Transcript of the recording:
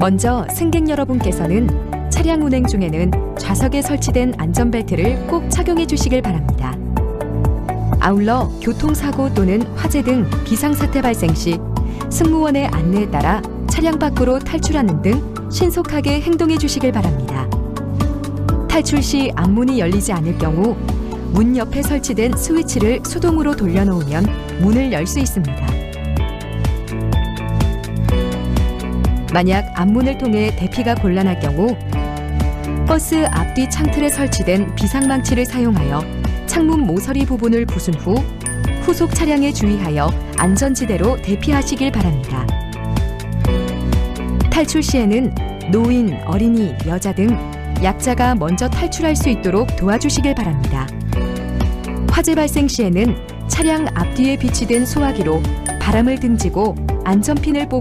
먼저 승객 여러분께서는 차량 운행 중에는 좌석에 설치된 안전벨트를 꼭 착용해 주시길 바랍니다. 아울러 교통사고 또는 화재 등 비상사태 발생 시 승무원의 안내에 따라 차량 밖으로 탈출하는 등 신속하게 행동해 주시길 바랍니다. 탈출 시 앞문이 열리지 않을 경우 문 옆에 설치된 스위치를 수동으로 돌려놓으면 문을 열 수 있습니다. 만약 앞문을 통해 대피가 곤란할 경우 버스 앞뒤 창틀에 설치된 비상망치를 사용하여 창문 모서리 부분을 부순 후 후속 차량에 주의하여 안전지대로 대피하시길 바랍니다. 탈출 시에는 노인, 어린이, 여자 등 약자가 먼저 탈출할 수 있도록 도와주시길 바랍니다. 화재 발생 시에는 차량 앞뒤에 비치된 소화기로 바람을 등지고 안전핀을 뽑은